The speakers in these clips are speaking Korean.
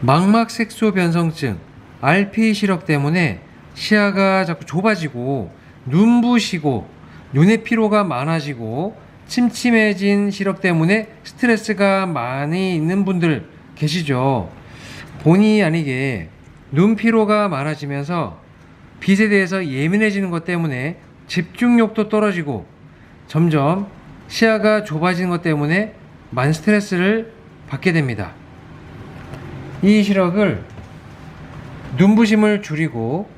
망막 색소 변성증, RP 시력 때문에 시야가 자꾸 좁아지고 눈부시고 눈의 피로가 많아지고 침침해진 시력 때문에 스트레스가 많이 있는 분들 계시죠. 본의 아니게 눈 피로가 많아지면서 빛에 대해서 예민해지는 것 때문에 집중력도 떨어지고 점점 시야가 좁아지는 것 때문에 만 스트레스를 받게 됩니다. 이 시력을 눈부심을 줄이고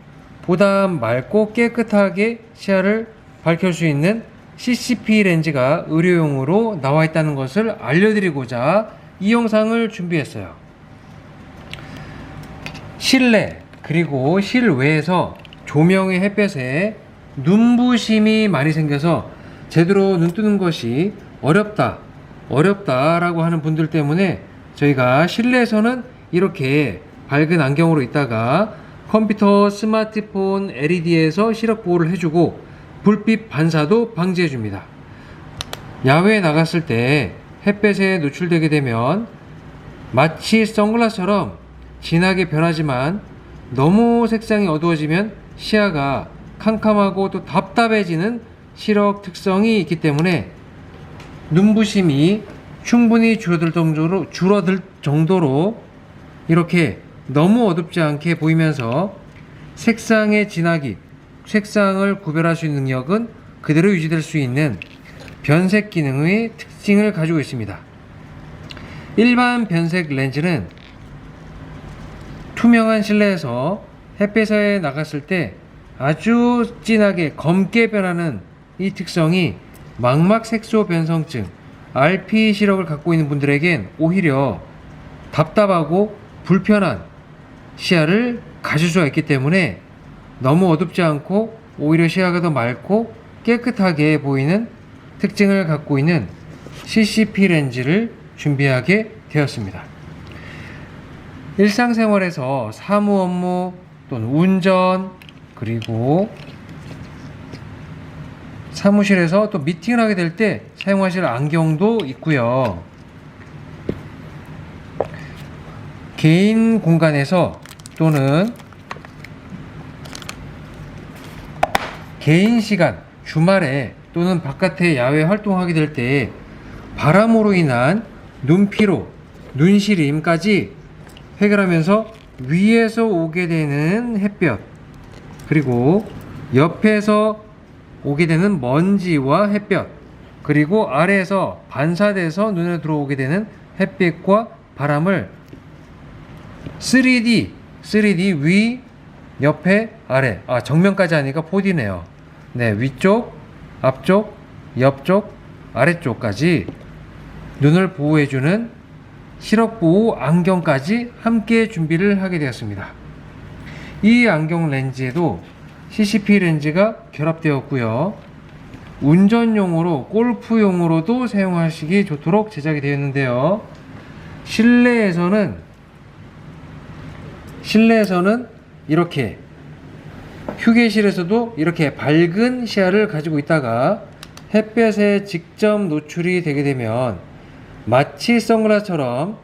보다 맑고 깨끗하게 시야를 밝힐 수 있는 CCP 렌즈가 의료용으로 나와 있다는 것을 알려드리고자 이 영상을 준비했어요. 실내 그리고 실외에서 조명의 햇볕에 눈부심이 많이 생겨서 제대로 눈 뜨는 것이 어렵다, 어렵다라고 하는 분들 때문에 저희가 실내에서는 이렇게 밝은 안경으로 있다가 컴퓨터, 스마트폰, LED에서 시력 보호를 해주고 불빛 반사도 방지해줍니다. 야외에 나갔을 때 햇볕에 노출되게 되면 마치 선글라스처럼 진하게 변하지만 너무 색상이 어두워지면 시야가 캄캄하고 또 답답해지는 시력 특성이 있기 때문에 눈부심이 충분히 줄어들 정도로 줄어들 정도로 이렇게 너무 어둡지 않게 보이면서 색상의 진하기, 색상을 구별할 수 있는 능력은 그대로 유지될 수 있는 변색 기능의 특징을 가지고 있습니다. 일반 변색 렌즈는 투명한 실내에서 햇빛에 나갔을 때 아주 진하게 검게 변하는 이 특성이 망막 색소 변성증, RP 시력을 갖고 있는 분들에겐 오히려 답답하고 불편한 시야를 가질 수가 있기 때문에 너무 어둡지 않고 오히려 시야가 더 맑고 깨끗하게 보이는 특징을 갖고 있는 CCP 렌즈를 준비하게 되었습니다. 일상생활에서 사무 업무 또는 운전 그리고 사무실에서 또 미팅을 하게 될 때 사용하실 안경도 있고요. 개인 공간에서 또는 개인 시간, 주말에 또는 바깥에 야외 활동하게 될 때 바람으로 인한 눈피로, 눈시림까지 해결하면서 위에서 오게 되는 햇볕, 그리고 옆에서 오게 되는 먼지와 햇볕, 그리고 아래에서 반사돼서 눈에 들어오게 되는 햇빛과 바람을 3D, 3D 위, 옆에, 아래. 아, 정면까지 하니까 4D네요. 네, 위쪽, 앞쪽, 옆쪽, 아래쪽까지 눈을 보호해주는 시력 보호 안경까지 함께 준비를 하게 되었습니다. 이 안경 렌즈에도 CCP 렌즈가 결합되었고요. 운전용으로, 골프용으로도 사용하시기 좋도록 제작이 되었는데요. 실내에서는 실내에서는 이렇게 휴게실에서도 이렇게 밝은 시야를 가지고 있다가 햇볕에 직접 노출이 되게 되면 마치 선글라스처럼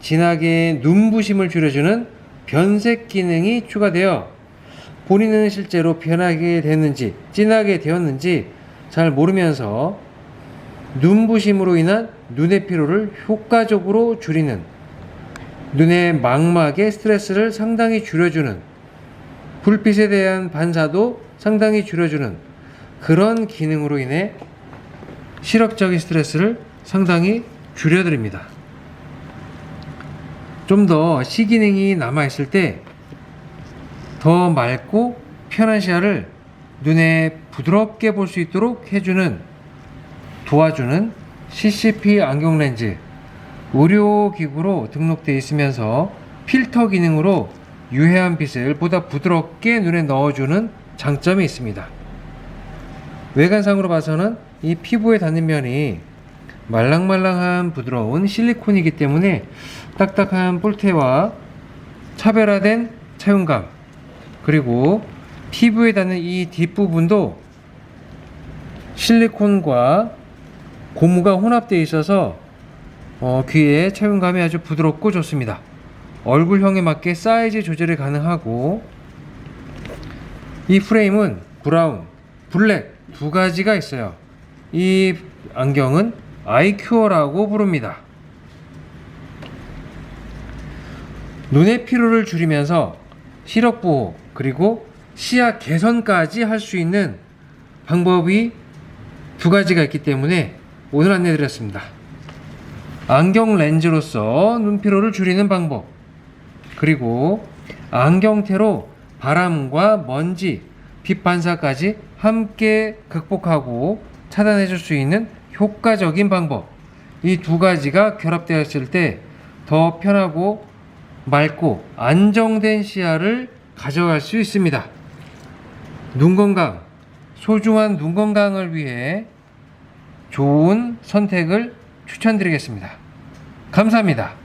진하게 눈부심을 줄여주는 변색 기능이 추가되어 본인은 실제로 변하게 됐는지 진하게 되었는지 잘 모르면서 눈부심으로 인한 눈의 피로를 효과적으로 줄이는 눈의 망막의 스트레스를 상당히 줄여주는 불빛에 대한 반사도 상당히 줄여주는 그런 기능으로 인해 시력적인 스트레스를 상당히 줄여드립니다. 좀 더 시기능이 남아있을 때 더 맑고 편한 시야를 눈에 부드럽게 볼 수 있도록 해주는 도와주는 CCP 안경 렌즈 의료기구로 등록되어 있으면서 필터 기능으로 유해한 빛을 보다 부드럽게 눈에 넣어주는 장점이 있습니다. 외관상으로 봐서는 이 피부에 닿는 면이 말랑말랑한 부드러운 실리콘이기 때문에 딱딱한 뿔테와 차별화된 차용감 그리고 피부에 닿는 이 뒷부분도 실리콘과 고무가 혼합되어 있어서 어, 귀에 착용감이 아주 부드럽고 좋습니다. 얼굴형에 맞게 사이즈 조절이 가능하고 이 프레임은 브라운, 블랙 두 가지가 있어요. 이 안경은 아이큐어라고 부릅니다. 눈의 피로를 줄이면서 시력 보호 그리고 시야 개선까지 할 수 있는 방법이 두 가지가 있기 때문에 오늘 안내드렸습니다. 안경 렌즈로서 눈 피로를 줄이는 방법 그리고 안경테로 바람과 먼지, 빛 반사까지 함께 극복하고 차단해 줄 수 있는 효과적인 방법 이 두 가지가 결합되었을 때 더 편하고 맑고 안정된 시야를 가져갈 수 있습니다. 눈 건강, 소중한 눈 건강을 위해 좋은 선택을 추천드리겠습니다. 감사합니다.